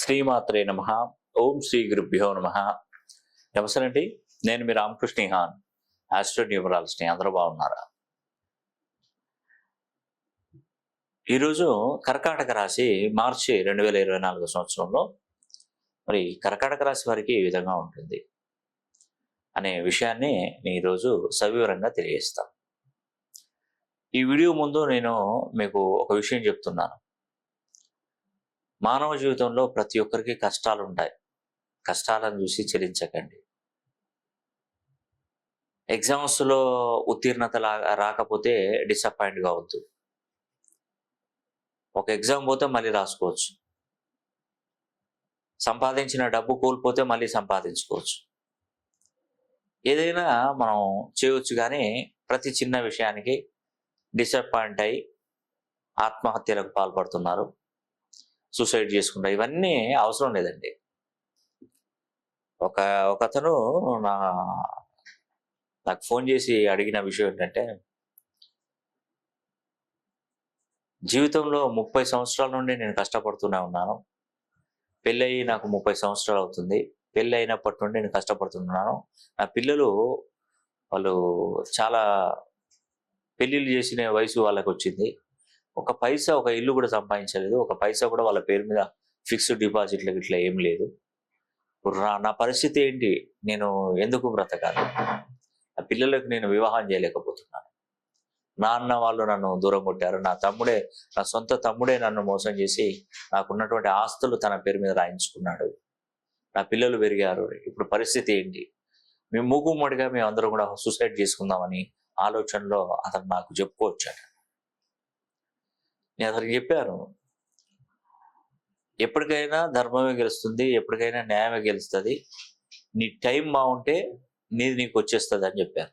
శ్రీమాత్రే నమ. ఓం శ్రీ గురుభ్యో నమ. నమస్తే నేను మీ రామకృష్ణ హాన్ ఆస్ట్రో న్యూమరాలజీ అందరూ బాగున్నారా? ఈరోజు కర్కాటక రాశి మార్చి రెండు వేల ఇరవై నాలుగు సంవత్సరంలో మరి కర్కాటక రాశి వారికి ఈ విధంగా ఉంటుంది అనే విషయాన్ని నేను ఈరోజు సవివరంగా తెలియజేస్తాను. ఈ వీడియో ముందు నేను మీకు ఒక విషయం చెప్తున్నాను. మానవ జీవితంలో ప్రతి ఒక్కరికి కష్టాలు ఉంటాయి కష్టాలను చూసి చెల్లించకండి ఎగ్జామ్స్లో ఉత్తీర్ణత లా- రాకపోతే డిసప్పాయింట్ కావద్దు ఒక ఎగ్జామ్ పోతే మళ్ళీ రాసుకోవచ్చు. సంపాదించిన డబ్బు కోల్పోతే మళ్ళీ సంపాదించుకోవచ్చు. ఏదైనా మనం చేయవచ్చు కానీ ప్రతి చిన్న విషయానికి డిసప్పాయింట్ అయి ఆత్మహత్యలకు పాల్పడుతున్నారు. సూసైడ్ చేసుకుంటా. ఇవన్నీ అవసరం లేదండి. ఒక ఒకతను నా నాకు ఫోన్ చేసి అడిగిన విషయం ఏంటంటే జీవితంలో ముప్పై సంవత్సరాల నుండి నేను కష్టపడుతూనే ఉన్నాను. పెళ్ళయి నాకు ముప్పై సంవత్సరాలు అవుతుంది. పెళ్ళి అయినప్పటి నుండి నేను కష్టపడుతున్నాను నా పిల్లలు వాళ్ళు చాలా పెళ్ళిళ్ళు చేసిన వయసు వాళ్ళకి వచ్చింది ఒక పైసా ఒక ఇల్లు కూడా సంపాదించలేదు. ఒక పైసా కూడా వాళ్ళ పేరు మీద ఫిక్స్డ్ డిపాజిట్లకు ఇట్లా ఏం లేదు. నా పరిస్థితి ఏంటి? నేను ఎందుకు బ్రతకాలి? నా పిల్లలకు నేను వివాహం చేయలేకపోతున్నాను. నాన్న వాళ్ళు నన్ను దూరం కొట్టారు. నా తమ్ముడే నా సొంత తమ్ముడే నన్ను మోసం చేసి నాకున్నటువంటి ఆస్తులు తన పేరు మీద రాయించుకున్నాడు. నా పిల్లలు పెరిగారు. ఇప్పుడు పరిస్థితి ఏంటి? మేము మూకుమ్మడిగా మేము అందరం కూడా సూసైడ్ చేసుకుందామని ఆలోచనలో అతను నాకు చెప్పుకోవచ్చాడు. నేను అతనికి చెప్పాను. ఎప్పటికైనా ధర్మమే గెలుస్తుంది ఎప్పటికైనా న్యాయమే గెలుస్తుంది. నీ టైం బాగుంటే నీది నీకు వచ్చేస్తుంది అని చెప్పాను.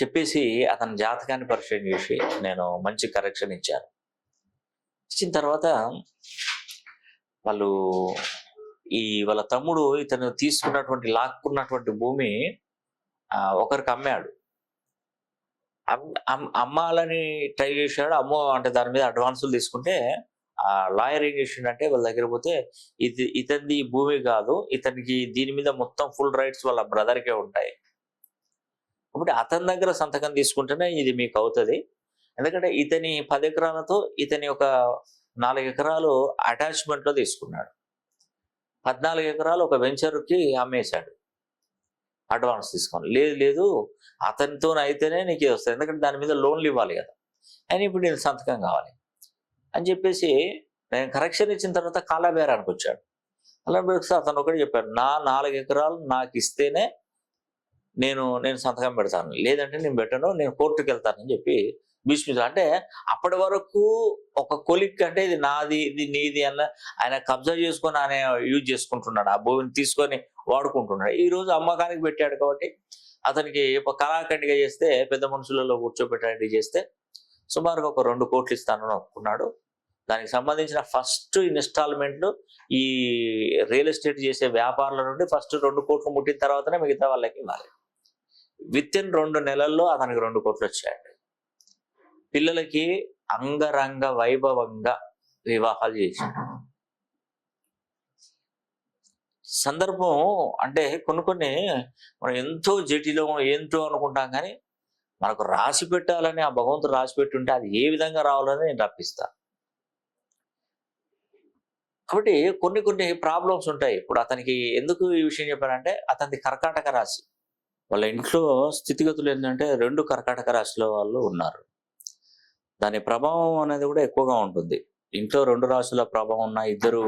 చెప్పేసి అతని జాతకాన్ని పరిచయం చేసి నేను మంచి కరెక్షన్ ఇచ్చాను. ఇచ్చిన తర్వాత వాళ్ళు ఈ వాళ్ళ తమ్ముడు ఇతను తీసుకున్నటువంటి లాక్కున్నటువంటి భూమి ఒకరికి అమ్మాడు. అమ్మాలని ట్రై చేశాడు. అమ్మో అంటే దాని మీద అడ్వాన్సులు తీసుకుంటే ఆ లాయర్ ఏం చేసిండంటే వాళ్ళ దగ్గర పోతే ఇది ఇతనిది భూమి కాదు ఇతనికి దీని మీద మొత్తం ఫుల్ రైట్స్ వాళ్ళ బ్రదర్కే ఉంటాయి. కాబట్టి అతని దగ్గర సంతకం తీసుకుంటేనే ఇది మీకు అవుతుంది. ఎందుకంటే ఇతని పది ఎకరాలతో ఇతని ఒక నాలుగు ఎకరాలు అటాచ్మెంట్లో తీసుకున్నాడు. పద్నాలుగు ఎకరాలు ఒక వెంచర్కి అమ్మేశాడు. అడ్వాన్స్ తీసుకోండి లేదు లేదు అతనితో అయితేనే నీకు వస్తుంది. ఎందుకంటే దాని మీద లోన్లు ఇవ్వాలి కదా. అని ఇప్పుడు నేను సంతకం కావాలి. అని చెప్పేసి నేను కరెక్షన్ ఇచ్చిన తర్వాత కాలాబేరానికి వచ్చాడు. అలా అతను ఒకటి చెప్పాడు నా నాలుగు ఎకరాలు నాకు ఇస్తేనే నేను నేను సంతకం పెడతాను. లేదంటే నేను పెట్టను నేను కోర్టుకి వెళ్తానని చెప్పి భీష్మించాడు అంటే అప్పటి వరకు ఒక కొలిక్ అంటే ఇది నాది ఇది నీది అన్న ఆయన కబ్జా చేసుకొని ఆయన యూజ్ చేసుకుంటున్నాడు. ఆ భూమిని తీసుకొని వాడుకుంటున్నాడు. ఈ రోజు అమ్మకానికి పెట్టాడు కాబట్టి అతనికి కళాఖండిగా చేస్తే పెద్ద మనుషులలో కూర్చోబెట్టడానికి చేస్తే సుమారుగా ఒక రెండు కోట్లు ఇస్తానని ఒప్పుకున్నాడు దానికి సంబంధించిన ఫస్ట్ ఇన్స్టాల్మెంట్ ఈ రియల్ ఎస్టేట్ చేసే వ్యాపారుల నుండి ఫస్ట్ రెండు కోట్లు ముట్టిన తర్వాతనే మిగతా వాళ్ళకి ఇవ్వాలి. విత్ ఇన్ రెండు నెలల్లో అతనికి రెండు కోట్లు వచ్చాయండి. పిల్లలకి అంగరంగ వైభవంగా వివాహాలు చేశాడు సందర్భం అంటే కొన్ని కొన్ని మనం ఎంతో జటిలం ఏంటో అనుకుంటాం కానీ మనకు రాసి పెట్టాలని ఆ భగవంతుడు రాసి పెట్టి ఉంటే అది ఏ విధంగా రావాలని నేను రప్పిస్తా కాబట్టి కొన్ని కొన్ని ప్రాబ్లమ్స్ ఉంటాయి. ఇప్పుడు అతనికి ఎందుకు ఈ విషయం చెప్పానంటే అతనికి కర్కాటక రాశి. వాళ్ళ ఇంట్లో స్థితిగతులు ఏంటంటే రెండు కర్కాటక రాశిలో వాళ్ళు ఉన్నారు. దాని ప్రభావం అనేది కూడా ఎక్కువగా ఉంటుంది. ఇంట్లో రెండు రాశుల ప్రభావం ఉన్న ఇద్దరు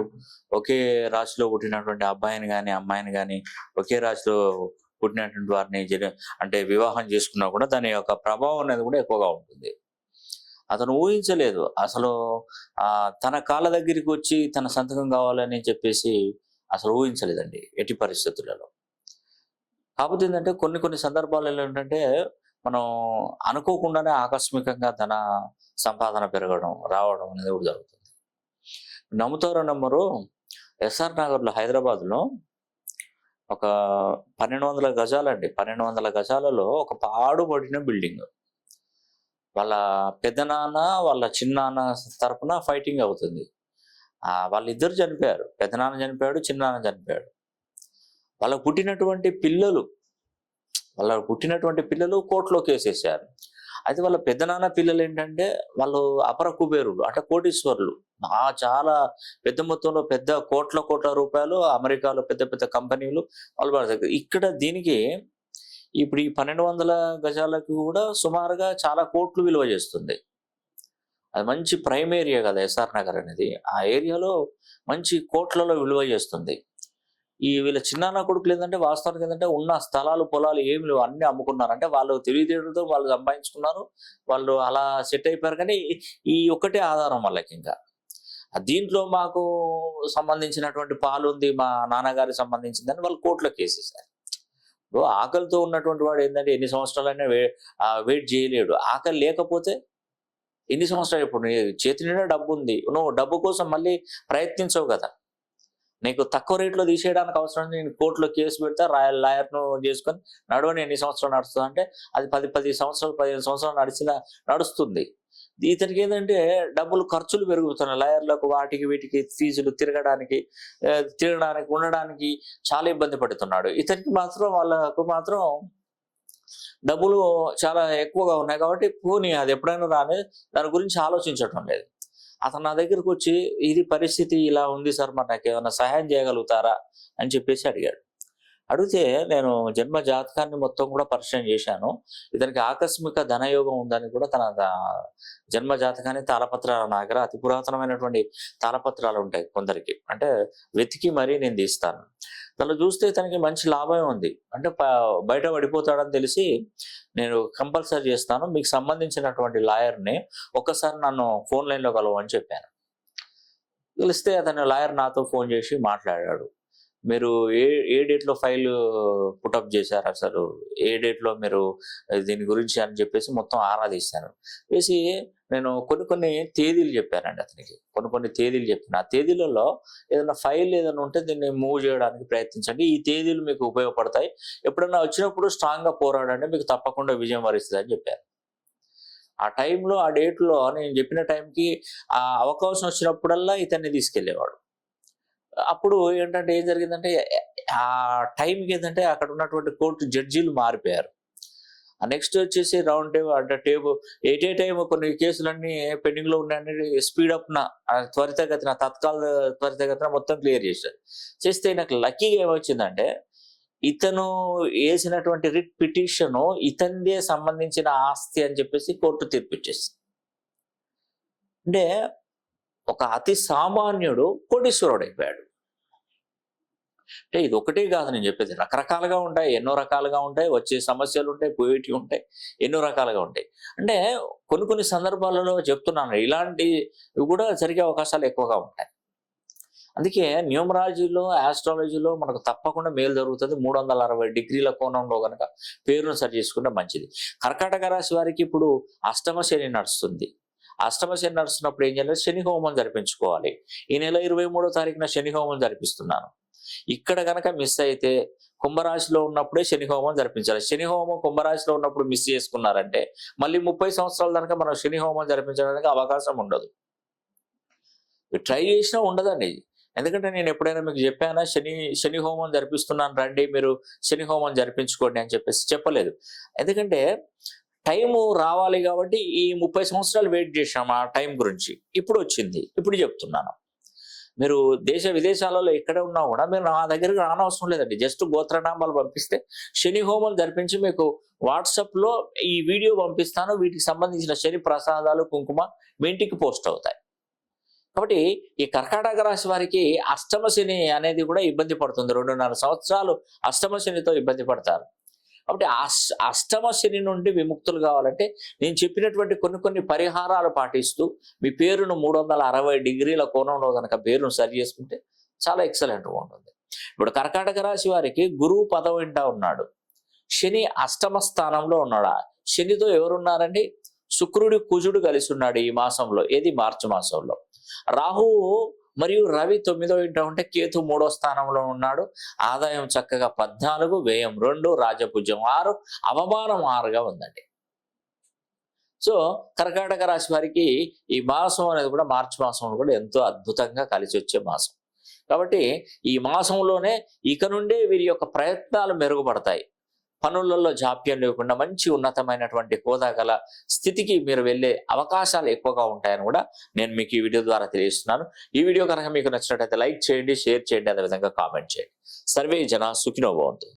ఒకే రాశిలో పుట్టినటువంటి అబ్బాయిని కానీ అమ్మాయిని కానీ ఒకే రాశిలో పుట్టినటువంటి వారిని అంటే వివాహం చేసుకున్నా కూడా దాని యొక్క ప్రభావం అనేది కూడా ఎక్కువగా ఉంటుంది. అతను ఊహించలేదు. అసలు తన కాళ్ళ దగ్గరికి వచ్చి తన సంతకం కావాలని చెప్పేసి అసలు ఊహించలేదండి ఎట్టి పరిస్థితులలో. కాకపోతే ఏంటంటే కొన్ని కొన్ని సందర్భాలలో ఏంటంటే మనం అనుకోకుండానే ఆకస్మికంగా తన సంపాదన పెరగడం రావడం అనేది కూడా జరుగుతుంది. నమ్ముతారో నమ్మరు ఎస్ఆర్ నగర్లో హైదరాబాద్లో ఒక పన్నెండు వందల గజాలండి. పన్నెండు వందల గజాలలో ఒక పాడుబడిన బిల్డింగ్. వాళ్ళ పెద్దనాన్న వాళ్ళ చిన్నాన్న తరఫున ఫైటింగ్ అవుతుంది. వాళ్ళిద్దరు చనిపోయారు. పెద్దనాన్న చనిపోయాడు చిన్నాన్న చనిపోయాడు. వాళ్ళకు పుట్టినటువంటి పిల్లలు వాళ్ళకు పుట్టినటువంటి పిల్లలు కోర్టులో కేసేసారు అయితే వాళ్ళ పెద్దనాన్న పిల్లలు ఏంటంటే వాళ్ళు అపర కుబేరులు అంటే కోటీశ్వరులు. ఆ చాలా పెద్ద మొత్తంలో పెద్ద కోట్ల కోట్ల రూపాయలు అమెరికాలో పెద్ద పెద్ద కంపెనీలు వాళ్ళు పడతారు ఇక్కడ దీనికి ఇప్పుడు ఈ పన్నెండు వందల గజాలకు కూడా సుమారుగా చాలా కోట్లు విలువ చేస్తుంది. అది మంచి ప్రైమ్ ఏరియా కదా ఎస్ఆర్ నగర్ అనేది. ఆ ఏరియాలో మంచి కోట్లలో విలువ చేస్తుంది. ఈ వీళ్ళ చిన్నాన్న కొడుకులు ఏంటంటే వాస్తవానికి ఏంటంటే ఉన్న స్థలాలు పొలాలు ఏమి లేవు. అన్ని అమ్ముకున్నారు. అంటే వాళ్ళు తెలివితేటలతో వాళ్ళు సంపాదించుకున్నారు. వాళ్ళు అలా సెట్ అయిపోయారు. కానీ ఈ ఒక్కటే ఆధారం వాళ్ళకి ఇంకా. దీంట్లో మాకు సంబంధించినటువంటి పాలు ఉంది. మా నాన్నగారికి సంబంధించిందని వాళ్ళు కోర్టులో కేసేసారు ఇప్పుడు ఆకలితో ఉన్నటువంటి వాడు ఏంటంటే ఎన్ని సంవత్సరాలైనా వే వెయిట్ చేయలేడు. ఆకలి లేకపోతే ఎన్ని సంవత్సరాలు ఇప్పుడు చేతి నిండా డబ్బు ఉంది. నువ్వు డబ్బు కోసం మళ్ళీ ప్రయత్నించవు కదా. నీకు తక్కువ రేట్లో తీసేయడానికి అవసరం నేను కోర్టులో కేసు పెడితే రాయల్ లాయర్ను చేసుకొని నడవని ఎన్ని సంవత్సరాలు నడుస్తుంది అంటే అది పది పది సంవత్సరాలు పదిహేను సంవత్సరాలు నడిచిన నడుస్తుంది. ఇతనికి ఏంటంటే డబ్బులు ఖర్చులు పెరుగుతున్నాయి. లాయర్లకు వాటికి వీటికి ఫీజులు తిరగడానికి తిరగడానికి ఉండడానికి చాలా ఇబ్బంది పడుతున్నాడు. ఇతనికి మాత్రం వాళ్ళకు మాత్రం డబ్బులు చాలా ఎక్కువగా ఉన్నాయి కాబట్టి పోనీ అది ఎప్పుడైనా రాని దాని గురించి ఆలోచించటం లేదు. అతను నా దగ్గరకు వచ్చి ఇది పరిస్థితి ఇలా ఉంది సార్ మరి నాకు ఏమైనా సహాయం చేయగలుగుతారా? అని చెప్పేసి అడిగాడు. అడిగితే నేను జన్మ జాతకాన్ని మొత్తం కూడా పరిచయం చేశాను. ఇతనికి ఆకస్మిక ధనయోగం ఉందని కూడా తన జన్మ జాతకాన్ని తాళపత్రాల నాగర అతి పురాతనమైనటువంటి తాళపత్రాలు ఉంటాయి కొందరికి. అంటే వెతికి మరీ నేను తీస్తాను. దానిలో చూస్తే తనకి మంచి లాభమే ఉంది. అంటే బయట పడిపోతాడని తెలిసి నేను కంపల్సరీ చేస్తాను. మీకు సంబంధించినటువంటి లాయర్ని ఒక్కసారి నన్ను ఫోన్ లైన్లో కలవని చెప్పాను. పిలిస్తే అతను లాయర్ నాతో ఫోన్ చేసి మాట్లాడాడు. మీరు ఏ ఏ డేట్లో ఫైల్ పుటప్ చేశారు అసలు? ఏ డేట్లో మీరు దీని గురించి అని చెప్పేసి మొత్తం ఆరా తీశాను వేసి నేను కొన్ని కొన్ని తేదీలు చెప్పానండి అతనికి. కొన్ని కొన్ని తేదీలు చెప్పిన ఆ తేదీలలో ఏదైనా ఫైల్ ఏదైనా ఉంటే దీన్ని మూవ్ చేయడానికి ప్రయత్నించండి. ఈ తేదీలు మీకు ఉపయోగపడతాయి. ఎప్పుడైనా వచ్చినప్పుడు స్ట్రాంగ్గా పోరాడండి. మీకు తప్పకుండా విజయం వరిస్తుంది అని చెప్పారు. ఆ టైంలో ఆ డేట్లో నేను చెప్పిన టైంకి ఆ అవకాశం వచ్చినప్పుడల్లా ఇతన్ని తీసుకెళ్ళేవాడు అప్పుడు ఏంటంటే ఏం జరిగిందంటే ఆ టైంకి ఏంటంటే అక్కడ ఉన్నటువంటి కోర్టు జడ్జీలు మారిపోయారు. నెక్స్ట్ వచ్చేసి రౌండ్ టేబుల్ అంటే టేబుల్ ఎయిట్ టైం కొన్ని కేసులన్నీ పెండింగ్లో ఉన్నాయని స్పీడ్ అప్న త్వరితగతిన తత్కాల త్వరితగతిన మొత్తం క్లియర్ చేశారు. చేస్తే నాకు లక్కీగా ఏమొచ్చిందంటే ఇతను వేసినటువంటి రిట్ పిటిషన్ ఇతనిదే సంబంధించిన ఆస్తి అని చెప్పేసి కోర్టు తీర్పిచ్చేసింది. అంటే ఒక అతి సామాన్యుడు కోటీశ్వరుడు అయిపోయాడు అంటే ఇది ఒకటే కాదు నేను చెప్పేది. రకరకాలుగా ఉంటాయి ఎన్నో రకాలుగా ఉంటాయి వచ్చే సమస్యలు ఉంటాయి పోయేటివి ఉంటాయి ఎన్నో రకాలుగా ఉంటాయి. అంటే కొన్ని కొన్ని సందర్భాలలో చెప్తున్నాను ఇలాంటివి కూడా జరిగే అవకాశాలు ఎక్కువగా ఉంటాయి. అందుకే న్యూమరాలజీలో ఆస్ట్రాలజీలో మనకు తప్పకుండా మేలు జరుగుతుంది. మూడు వందల అరవై డిగ్రీల కోణంలో కనుక పేరును సరి చేసుకుంటే మంచిది. కర్కాటక రాశి వారికి ఇప్పుడు అష్టమ శని నడుస్తుంది. అష్టమ శని నడుస్తున్నప్పుడు ఏం చేయాలి? శని హోమం జరిపించుకోవాలి. ఈ నెల ఇరవై మూడో తారీఖున శని హోమం జరిపిస్తున్నాను. ఇక్కడ గనక మిస్ అయితే కుంభరాశిలో ఉన్నప్పుడే శని హోమం జరిపించాలి. శని హోమం కుంభరాశిలో ఉన్నప్పుడు మిస్ చేసుకున్నారంటే మళ్ళీ ముప్పై సంవత్సరాల కనుక మనం శని హోమం జరిపించడానికి అవకాశం ఉండదు. ట్రై చేసినా ఉండదండి. ఎందుకంటే నేను ఎప్పుడైనా మీకు చెప్పానా శని శని హోమం జరిపిస్తున్నాను రండి మీరు శని హోమం జరిపించుకోండి అని చెప్పేసి చెప్పలేదు. ఎందుకంటే టైము రావాలి కాబట్టి ఈ ముప్పై సంవత్సరాలు వెయిట్ చేసాం ఆ టైం గురించి. ఇప్పుడు వచ్చింది. ఇప్పుడు చెప్తున్నాను. మీరు దేశ విదేశాలలో ఎక్కడ ఉన్నా కూడా మీరు నా దగ్గరికి రానవసరం లేదండి. జస్ట్ గోత్రనామాలు పంపిస్తే శని హోమం జరిపించి మీకు వాట్సాప్లో ఈ వీడియో పంపిస్తాను. వీటికి సంబంధించిన శని ప్రసాదాలు కుంకుమ మీ ఇంటికి పోస్ట్ అవుతాయి. కాబట్టి ఈ కర్కాటక రాశి వారికి అష్టమ శని అనేది కూడా ఇబ్బంది పడుతుంది. రెండున్నర సంవత్సరాలు అష్టమ శనితో ఇబ్బంది పడతారు. కాబట్టి అష్టమ శని నుండి విముక్తులు కావాలంటే నేను చెప్పినటువంటి కొన్ని కొన్ని పరిహారాలు పాటిస్తూ మీ పేరును మూడు వందల అరవై డిగ్రీల కోణంలో కనుక పేరును సరి చేసుకుంటే చాలా ఎక్సలెంట్గా ఉంటుంది. ఇప్పుడు కర్కాటక రాశి వారికి గురువు పదవింటా ఉన్నాడు. శని అష్టమ స్థానంలో ఉన్నాడు? శనితో ఎవరున్నారండి? శుక్రుడి కుజుడు కలిసి ఉన్నాడు ఈ మాసంలో ఏది? మార్చి మాసంలో. రాహువు మరియు రవి తొమ్మిదో ఇంట ఉంటే కేతు మూడో స్థానంలో ఉన్నాడు. ఆదాయం చక్కగా పద్నాలుగు వ్యయం రెండు రాజపూజ్యం ఆరు అవమానం ఆరుగా ఉందండి. సో కర్కాటక రాశి వారికి ఈ మాసం అనేది కూడా మార్చి మాసం కూడా ఎంతో అద్భుతంగా కలిసి వచ్చే మాసం. కాబట్టి ఈ మాసంలోనే ఇక నుండే వీరి యొక్క ప్రయత్నాలు మెరుగుపడతాయి. పనులలో జాప్యం లేకుండా మంచి ఉన్నతమైనటువంటి హోదా గల స్థితికి మీరు వెళ్ళే అవకాశాలు ఎక్కువగా ఉంటాయని కూడా నేను మీకు ఈ వీడియో ద్వారా తెలియజేస్తున్నాను. ఈ వీడియో కనుక మీకు నచ్చినట్లయితే లైక్ చేయండి షేర్ చేయండి అదేవిధంగా కామెంట్ చేయండి. సర్వే జన సుఖినోభవంతు